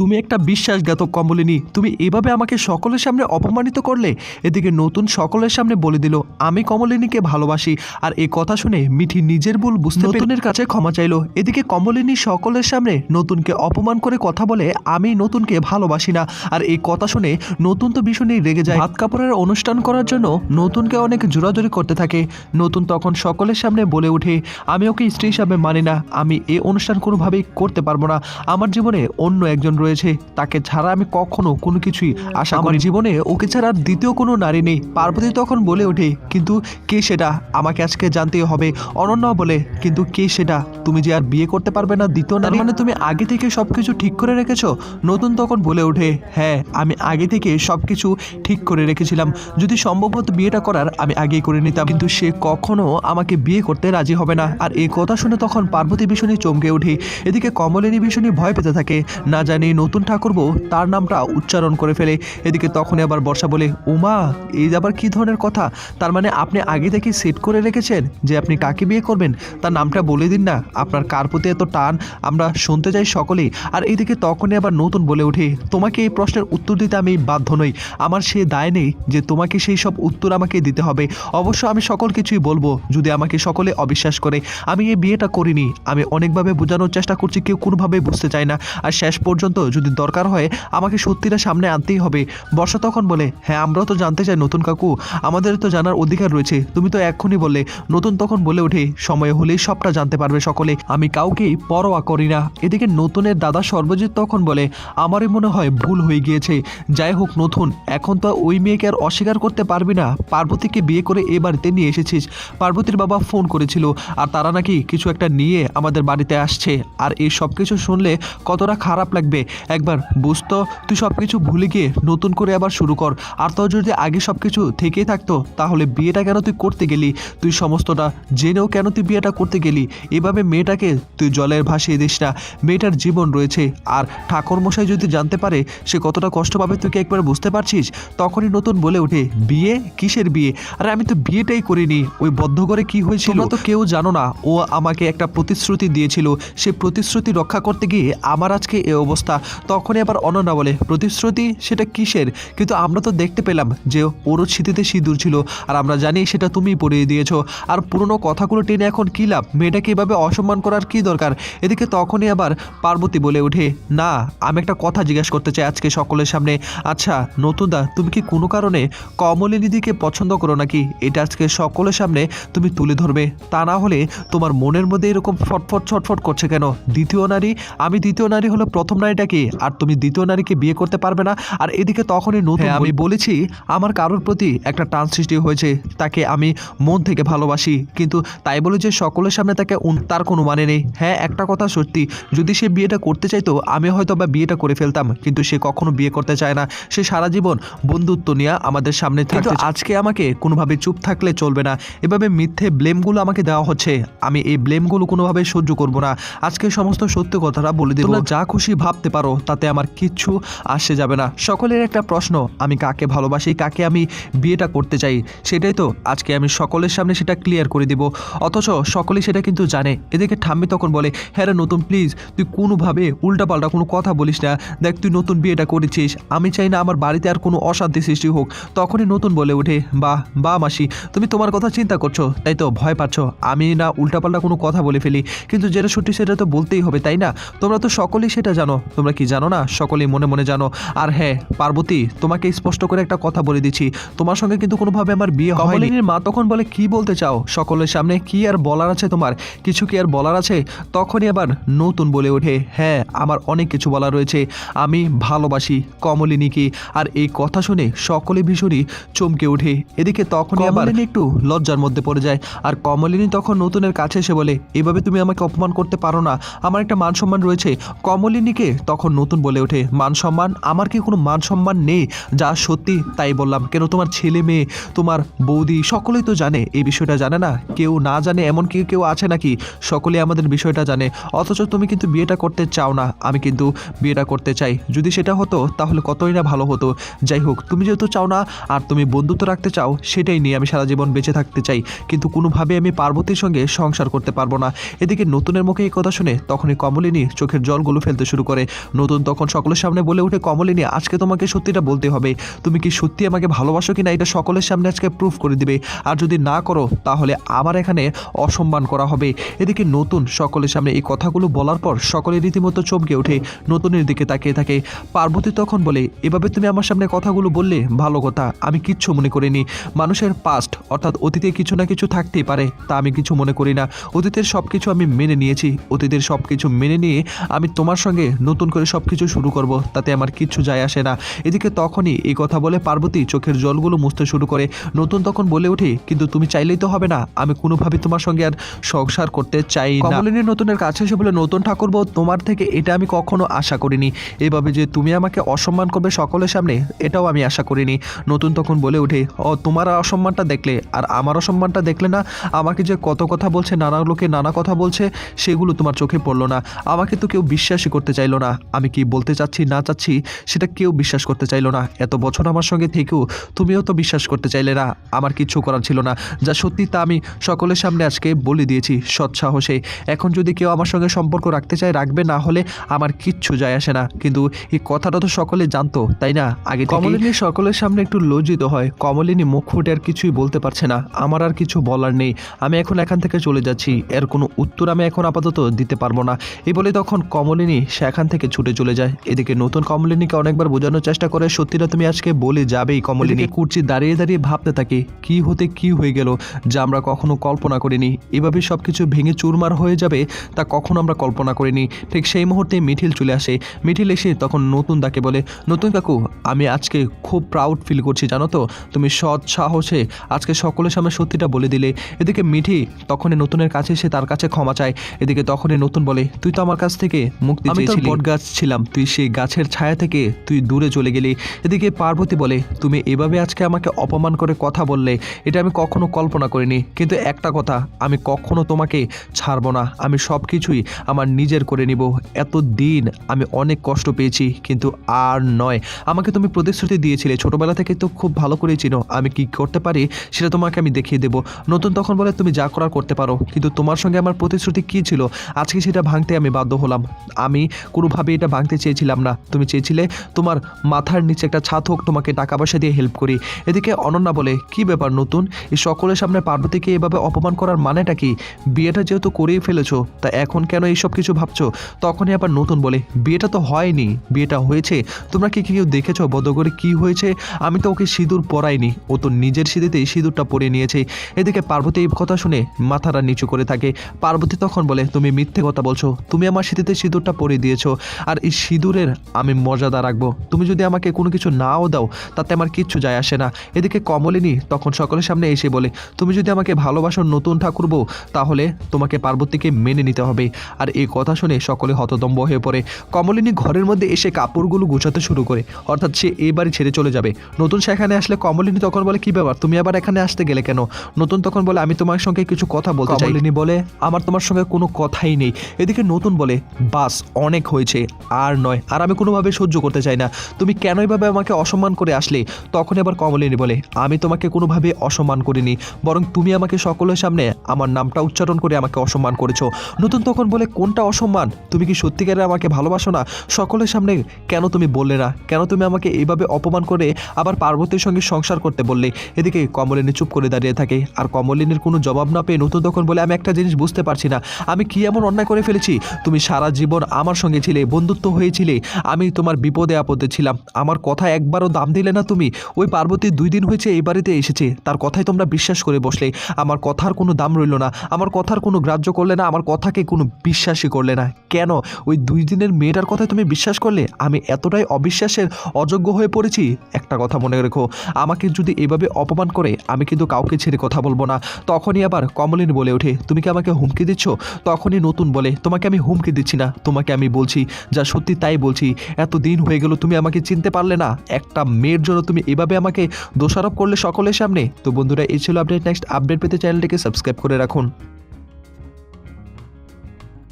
তুমি একটা বিশ্বাসঘাতক কমলিনী তুমি এভাবে আমাকে সকলের সামনে অপমানিত করলে? এদিকে নতুন সকলের সামনে বলে দিল, আমি কমলিনীকে ভালোবাসি। আর এই কথা শুনে মিঠি নিজের ভুল বুঝতে নতুনের কাছে ক্ষমা চাইলো। এদিকে কমলিনী সকলের সামনে নতুনকে অপমান করে কথা বলে, আমি নতুনকে ভালোবাসি না। আর এই কথা শুনে নতুন তো ভীষণই রেগে যায়। হাত কাপড়ের অনুষ্ঠান করার জন্য নতুনকে অনেক জোরাজোরি করতে থাকে। নতুন তখন সকলের সামনে বলে ওঠে, আমি ওকে স্ত্রী হিসাবে মানি না। আমি এই অনুষ্ঠান কোনোভাবেই করতে পারব না। আমার জীবনে অন্য একজন রয়েছে তাকে ছাড়া আমি কখনো কোনো কিছুই আশা করি জীবনে ওকে ছাড়া আর দ্বিতীয় কোনো নারী নেই। পার্বতী তখন বলে ওঠে, কিন্তু কে সেটা? আমাকে আজকে জানতেই হবে। অনন্য বলে, কিন্তু কে সেটা? তুমি যে আর বিয়ে করতে পারবে না দ্বিতীয় নারী? মানে তুমি আগে থেকে সব কিছু ঠিক করে রেখেছো? নতুন তখন বলে ওঠে হ্যাঁ আমি আগে থেকে সব কিছু ঠিক করে রেখেছিলাম। যদি সম্ভব হতো বিয়েটা করার, আমি আগেই করে নিতাম। কিন্তু সে কখনো আমাকে বিয়ে করতে রাজি হবে না। আর এই কথা শুনে তখন পার্বতী ভীষণই চমকে ওঠে। এদিকে কমলিনী ভীষণই ভয় পেতে থাকে। না জানি নতুন ঠাকুরবো, তার নামটা উচ্চারণ করে ফেলে। এদিকে তখনই আবার বর্ষা বলে, উমা, এই আবার কি ধরনের কথা? তার মানে আপনি আগে থেকে সেট করে রেখেছেন যে আপনি কাকে বিয়ে করবেন? তার নামটা বলে দিন না। আপনার কার প্রতি এত টান? আমরা শুনতে চাই সকলেই। আর এদিকে তখনই আবার নতুন বলে ওঠে, তোমাকে এই প্রশ্নের উত্তর দিতে আমি বাধ্য নই। আমার সে দায় নেই যে তোমাকে সেই সব উত্তর আমাকে দিতে হবে। অবশ্য আমি সকল কিছুই বলব, যদি আমাকে সকলে অবিশ্বাস করে। আমি এই বিয়েটা করিনি। আমি অনেকভাবে বোঝানোর চেষ্টা করছি, কেউ কোনোভাবে বুঝতে চায় না। আর শেষ পর্যন্ত যদি দরকার হয়, আমাকে সত্যিটা সামনে আনতেই হবে। বর্ষা তখন বলে হ্যাঁ আমরাও তো জানতে চাই নতুন কাকু। আমাদের তো জানার অধিকার রয়েছে। তুমি তো এক্ষুনি বললে। নতুন তখন বলে ওঠে, সময় হলেই সবটা জানতে পারবে সকলে। আমি কাউকেই পরোয়া করি না। এদিকে নতুনের দাদা সর্বজিৎ তখন বলে, আমারই মনে হয় ভুল হয়ে গিয়েছে। যাই হোক, নতুন, এখন তো ওই মেয়েকে আর অস্বীকার করতে পারবি না। পার্বতীকে বিয়ে করে এ বাড়িতে নিয়ে এসেছিস। পার্বতীর বাবা ফোন করেছিল, আর তারা নাকি কিছু একটা নিয়ে আমাদের বাড়িতে আসছে। আর এই সব কিছু শুনলে কতটা খারাপ লাগবে। একবার বুঝতো তুই সব কিছু ভুলে গিয়ে নতুন করে আবার শুরু কর। আর তোর যদি আগে সব কিছু থেকেই থাকতো, তাহলে বিয়েটা কেন তুই করতে গেলি? তুই সমস্তটা জেনেও কেন তুই বিয়েটা করতে গেলি? এভাবে মেয়েটাকে তুই জলের ভাসিয়ে দিস না। মেয়েটার জীবন রয়েছে, আর ঠাকুরমশাই যদি জানতে পারে সে কতটা কষ্ট পাবে, তুই কি একবার বুঝতে পারছিস? তখনই নতুন বলে ওঠে, বিয়ে? কিসের বিয়ে? আরে আমি তো বিয়েটাই করিনি। ওই বদ্ধ করে কি হয়েছিল? তো কেউ জানো না, ও আমাকে একটা প্রতিশ্রুতি দিয়েছিল। সে প্রতিশ্রুতি রক্ষা করতে গিয়ে আমার আজকে এ অবস্থা। তখনই আবার অনন্যা বলে, প্রতিশ্রুতি? সেটা কিসের? কিন্তু আমরা তো দেখতে পেলাম যে ওরও স্মৃতিতে সিঁদুর ছিল। আর আমরা জানি সেটা তুমিই পড়িয়ে দিয়েছ। আর পুরনো কথাগুলো টেনে এখন কী লাভ? মেয়েটাকে এভাবে অসম্মান করার কি দরকার? এদিকে তখনই আবার পার্বতী বলে ওঠে, না, আমি একটা কথা জিজ্ঞেস করতে চাই আজকে সকলের সামনে। আচ্ছা নতুনদা, তুমি কি কোনো কারণে কমলিনীদিকে পছন্দ করো নাকি? এটা আজকে সকলের সামনে তুমি তুলে ধরবে। তা না হলে তোমার মনের মধ্যে এরকম ফটফট, ছটফট করছে কেন? দ্বিতীয় নারী? আমি দ্বিতীয় নারী হলো প্রথম নারীটাকে আর তুমি দ্বিতীয় নারীকে বিয়ে করতে পারবে না। আর এদিকে তখনই নতুন আমি বলেছি আমার কারোর প্রতি একটা টান সৃষ্টি হয়েছে তাকে আমি মন থেকে ভালোবাসি। কিন্তু তাই বলে যে সকলের সামনে তাকে উন- তার কোনো মানে নেই। হ্যাঁ একটা কথা সত্যি যদি সে বিয়েটা করতে চাইতো আমি হয়তো বা বিয়েটা করে ফেলতাম। কিন্তু সে কখনো বিয়ে করতে চায় না। সে সারা জীবন বন্ধুত্ব নিয়ে আমাদের সামনে কিন্তু আজকে আমাকে কোনোভাবে চুপ থাকলে চলবে না। এভাবে মিথ্যে ব্লেমগুলো আমাকে দেওয়া হচ্ছে। আমি এই ব্লেমগুলো কোনোভাবে সহ্য করব না। আজকে সমস্ত সত্য কথাটা বলে দেবো। যা খুশি ভাবতে পারো। তাতে আমার কিচ্ছু আসে যাবে না। সকলের একটা প্রশ্ন, আমি কাকে ভালোবাসি, কাকে আমি বিয়েটা করতে চাই? সেটাই তো, আজকে আমি সকলের সামনে সেটা ক্লিয়ার করে দিব। অথচ সকলেই সেটা কিন্তু জানে। এদিকে ঠাম্মি তখন বলে হ্যাঁ নতুন প্লিজ তুই কোনোভাবে উল্টাপাল্টা কোনো কথা বলিস না। দেখ, তুই নতুন বিয়েটা করেছিস, আমি চাই না আমার বাড়িতে আর কোনো অশান্তি সৃষ্টি হোক। তখনই নতুন বলে ওঠে, বাহ বা মাসি, তুমি তোমার কথা চিন্তা করছ, তাই তো ভয় পাচ্ছ। আমি না উল্টাপাল্টা কোনো কথা বলে ফেলি। কিন্তু যেটা সত্যি সেটা তো বলতেই হবে, তাই না? তোমরা তো সকলেই সেটা জানো। তোমরা কি জানো না? সকলেই মনে মনে জানো আর হ্যাঁ পার্বতী তোমাকে স্পষ্ট করে একটা কথা বলে দিচ্ছি। তোমার সঙ্গে কিন্তু কোনোভাবে আমার বিয়ে কমলিনীর মা তখন বলে কি বলতে চাও? সকলের সামনে কি আর বলার আছে তোমার? কিছু কি আর বলার আছে? তখনই আবার নতুন বলে ওঠে হ্যাঁ আমার অনেক কিছু বলা রয়েছে। আমি ভালোবাসি কমলিনীকে আর এই কথা শুনে সকলে ভীষণই চমকে ওঠে। এদিকে তখনই আবার একটু লজ্জার মধ্যে পড়ে যায়। আর কমলিনী তখন নতুনের কাছে এসে বলে এভাবে তুমি আমাকে অপমান করতে পারো না। আমার একটা মান সম্মান রয়েছে। কমলিনীকে তখন নতুন বলে ওঠে, মান সম্মান? আমার কি কোনো মান সম্মান নেই? যা সত্যি, তাই বললাম। কেন তোমার ছেলে মেয়ে, তোমার বৌদি, সকলেই তো জানে, এই বিষয়টা জানে না? কেউ না জানে এমন কি কেউ আছে নাকি? সকলে আমাদের বিষয়টা জানে। অথচ তুমি কিন্তু বিয়েটা করতে চাও না। আমি কিন্তু বিয়েটা করতে চাই। যদি সেটা হতো, তাহলে কতই না ভালো হতো। যাই হোক, তুমি যেহেতু চাও না, আর তুমি বন্ধুত্ব রাখতে চাও, সেটাই নিয়ে আমি সারা জীবন বেঁচে থাকতে চাই। কিন্তু কোনোভাবে আমি পার্বতীর সঙ্গে সংসার করতে পারব না। এদিকে নতুনের মুখে এই কথা শুনে তখনই কমলিনী চোখের জলগুলো ফেলতে শুরু করে। নতুন তখন সকলের সামনে বলে উঠে কমলিনী, আজকে তোমাকে সত্যিটা বলতে হবে। তুমি কি সত্যি আমাকে ভালোবাসো কিনা এটা সকলের সামনে আজকে প্রুফ করে দিবে। আর যদি না করো, তাহলে আমার এখানে অসম্মান করা হবে। এদিকে নতুন সকলের সামনে এই কথাগুলো বলার পর সকলে রীতিমতো চমকে ওঠে। নতুনের দিকে তাকিয়ে থাকে। পার্বতী তখন বলে, এভাবে তুমি আমার সামনে কথাগুলো বললে ভালো কথা। আমি কিচ্ছু মনে করিনি। মানুষের পাস্ট অর্থাৎ অতীতে কিছু না কিছু থাকতেই পারে, তা আমি কিছু মনে করি না। অতীতের সব কিছু আমি মেনে নিয়েছি। অতীতের সব কিছু মেনে নিয়ে আমি তোমার সঙ্গে নতুন করে সব কিছু শুরু করব, তাতে আমার কিচ্ছু যায় আসে না। এদিকে তখনই এই কথা বলে পার্বতী চোখের জলগুলো মুছতে শুরু করে। নতুন তখন বলে ওঠে কিন্তু তুমি চাইলেই তো হবে না, আমি কোনোভাবে তোমার সঙ্গে আর সংসার করতে চাই না। কমলিনী নতুনের কাছে এসে বলে, নতুন ঠাকুর তোমার থেকে এটা আমি কখনো আশা করিনি। এভাবে যে তুমি আমাকে অসম্মান করবে সকলের সামনে, এটাও আমি আশা করিনি। নতুন তখন বলে ওঠে ও তোমার অসম্মানটা দেখলে, আর আমার অসম্মানটা দেখলে না, আমাকে যে কত কথা বলছে, নানা লোকে নানা কথা বলছে, সেগুলো তোমার চোখে পড়ল না। আমাকে তো কেউ বিশ্বাসই করতে চাইলো না। আমি কি বলতে চাচ্ছি, না চাচ্ছি, সেটা কেউ বিশ্বাস করতে চাইলো না। এত বছর আমার সঙ্গে থেকেও তুমিও তো বিশ্বাস করতে চাইলে না। আমার কিচ্ছু করার ছিল না। যা সত্যি তা আমি সকলের সামনে আজকে বলে দিয়েছি সৎসাহসে এখন যদি কেউ আমার সঙ্গে সম্পর্ক রাখতে চায়, রাখবে না হলে আমার কিচ্ছু যায় আসে না। কিন্তু এই কথাটা তো সকলে জানতো, তাই না? আগে কমলিনী সকলের সামনে একটু লজ্জিত হয়। কমলিনী মুখ ফুটে আর কিছুই বলতে পারছে না। আমার আর কিছু বলার নেই। আমি এখন এখান থেকে চলে যাচ্ছি। এর কোনো উত্তর আমি এখন আপাতত দিতে পারব না। এই বলে তখন কমলিনী সেখান থেকে ছুটে চলে যায়। এদিকে নতুন কমলিনীকে অনেকবার বোঝানোর চেষ্টা করে সত্যিটা তুমি আজকে বলে যাবেই কমলিনী। কুর্চি দাঁড়িয়ে দাঁড়িয়ে ভাবতে থাকে কি হতে কি হয়ে গেল যা আমরা কখনো কল্পনা করিনি? এভাবে সব কিছু ভেঙে চুরমার হয়ে যাবে তা কখনো আমরা কল্পনা করিনি। ঠিক সেই মুহূর্তে মিঠিল চলে আসে। মিঠিল এসে তখন নতুন তাকে বলে নতুন কাকু আমি আজকে খুব প্রাউড ফিল করছি জানো তো? তুমি সৎ সাহসে আজকে সকলের সামনে সত্যিটা বলে দিলে। এদিকে মিঠি তখনই নতুনের কাছে এসে তার কাছে ক্ষমা চায়। এদিকে তখনই নতুন বলে তুই তো আমার কাছ থেকে মুক্তি চেয়েছিলি। বট গাছ ছিলাম। তুই সেই গাছের ছায়া থেকে তুই দূরে চলে গেলি। এদিকে পার্বতী বলে, তুমি এভাবে আজকে আমাকে অপমান করে কথা বললে, এটা আমি কখনো কল্পনা করিনি। কিন্তু একটা কথা, আমি কখনো তোমাকে ছাড়ব না। আমি সব কিছুই আমার নিজের করে নিব। এত দিন আমি অনেক কষ্ট পেয়েছি, কিন্তু আর নয়। আমাকে তুমি প্রতিশ্রুতি দিয়েছিলে, ছোটবেলা থেকে তো খুব ভালো করেই চিনো। আমি কি করতে পারি, সেটা তোমাকে আমি দেখিয়ে দেবো। নতুন তখন বলে, তুমি যা করার করতে পারো। কিন্তু তোমার সঙ্গে আমার প্রতিশ্রুতি কী ছিল? আজকে সেটা ভাঙতে আমি বাধ্য হলাম। আমি কোনোভাবে এটা ভাঙতে চেয়েছিলাম না। তুমি চেয়েছিলে তোমার মাথার নিচে একটা ছাদ হোক তোমাকে টাকা পয়সা দিয়ে হেল্প করি। এদিকে অনন্যা বলে, কি ব্যাপার নতুন? এই সকলের সামনে পার্বতীকে এভাবে অপমান করার মানেটা কি? বিয়েটা যেহেতু করেই ফেলেছো, তা এখন কেন এইসব কিছু ভাবছ? তখনই আবার নতুন বলে, বিয়েটা তো হয়নি। বিয়েটা হয়েছে। তোমরা কি কেউ দেখেছ? বদগরে কি হয়েছে? আমি তো ওকে সিঁদুর পরাইনি। ও তো নিজের সিঁদুতেই সিঁদুরটা পরে নিয়েছে। এদিকে পার্বতী এই কথা শুনে মাথাটা নিচু করে থাকে। পার্বতী তখন বলে, তুমি মিথ্যে কথা বলছো। তুমি আমার সিঁথিতে সিঁদুরটা পরে দিয়েছ। আর এই সিঁদুরের আমি মর্যাদা রাখব। তুমি যদি আমাকে কোনো কিছু নাও দাও তাতে আমার কিচ্ছু যায় আসে না। এদিকে কমলিনী তখন সকলের সামনে এসে বলে তুমি যদি আমাকে ভালোবাসো নতুন ঠাকুরবো তাহলে তোমাকে পার্বতীকে মেনে নিতে হবে। আর এই কথা শুনে সকলে হতদম্ব হয়ে পড়ে। কমলিনী ঘরের মধ্যে এসে কাপড়গুলো গুছাতে শুরু করে। অর্থাৎ সে এই বাড়ি ছেড়ে চলে যাবে। নতুন সেখানে আসলে কমলিনী তখন বলে কি ব্যাপার? তুমি আবার এখানে আসতে গেলে কেন? নতুন তখন বলে আমি তোমার সঙ্গে কিছু কথা বলতে চাই। কমলিনী বলে আমার তোমার সঙ্গে কোনো কথাই নেই। এদিকে নতুন বলে বাস অনেক হয়েছে। আর নয়, আর আমি কোনোভাবে সহ্য করতে চাই না। তুমি কেন এভাবে আমাকে অসম্মান করে আসলে? তখন আবার কমলিনী বলে, আমি তোমাকে কোনোভাবে অসম্মান করিনি, বরং তুমি আমাকে সকলের সামনে আমার নামটা উচ্চারণ করে আমাকে অসম্মান করেছ। নতুন তখন বলে, কোনটা অসম্মান? তুমি কি সত্যিকারে আমাকে ভালোবাসো না? সকলের সামনে কেন তুমি বললে না? কেন তুমি আমাকে এইভাবে অপমান করে আবার পার্বতীর সঙ্গে সংসার করতে বললে? এদিকে কমলিনী চুপ করে দাঁড়িয়ে থাকে, আর কমলিনীর কোনো জবাব না পেয়ে নতুন তখন বলে, আমি একটা জিনিস বুঝতে পারছি না। আমি কি এমন অন্যায় করে ফেলেছি? তুমি সারা জীবন আমার সঙ্গে ছিলে বন্ধুত্ব হয়েছিলে। আমি তোমার বিপদে আপদে ছিলাম। আমার কথা একবারও দাম দিলে না তুমি? ওই পার্বতী দুই দিন হয়েছে এই বাড়িতে এসেছে। তার কথাই তোমরা বিশ্বাস করে বসলে। আমার কথার কোনো দাম রইল না। আমার কথার কোনো গ্রাহ্য করলে না। আমার কথাকে কোনো বিশ্বাসই করলে না। কেন? ওই দুই দিনের মেয়েটার কথায় তুমি বিশ্বাস করলে? আমি এতটাই অবিশ্বাসের অযোগ্য হয়ে পড়েছি? একটা কথা মনে রেখো। আমাকে যদি এভাবে অপমান করে, আমি কিন্তু কাউকে ছেড়ে কথা বলব না। তখনই আবার কমলিন বলে ওঠে, তুমি কি আমাকে হুমকি দিচ্ছ? তখনই নতুন বলে, তোমাকে আমি হুমকি দিচ্ছি না। তোমাকে আমি বলছি যা সত্যি তাই বলছি। এত দিন হয়ে গেল, তুমি আমাকে চিনতে পারলে না। একটা মেয়ের জন্য তুমি এভাবে আমাকে দোষারোপ করলে সকলের সামনে। তো বন্ধুরা, এই ছিল আপডেট। নেক্সট আপডেট পেতে চ্যানেলটিকে সাবস্ক্রাইব করে রাখুন।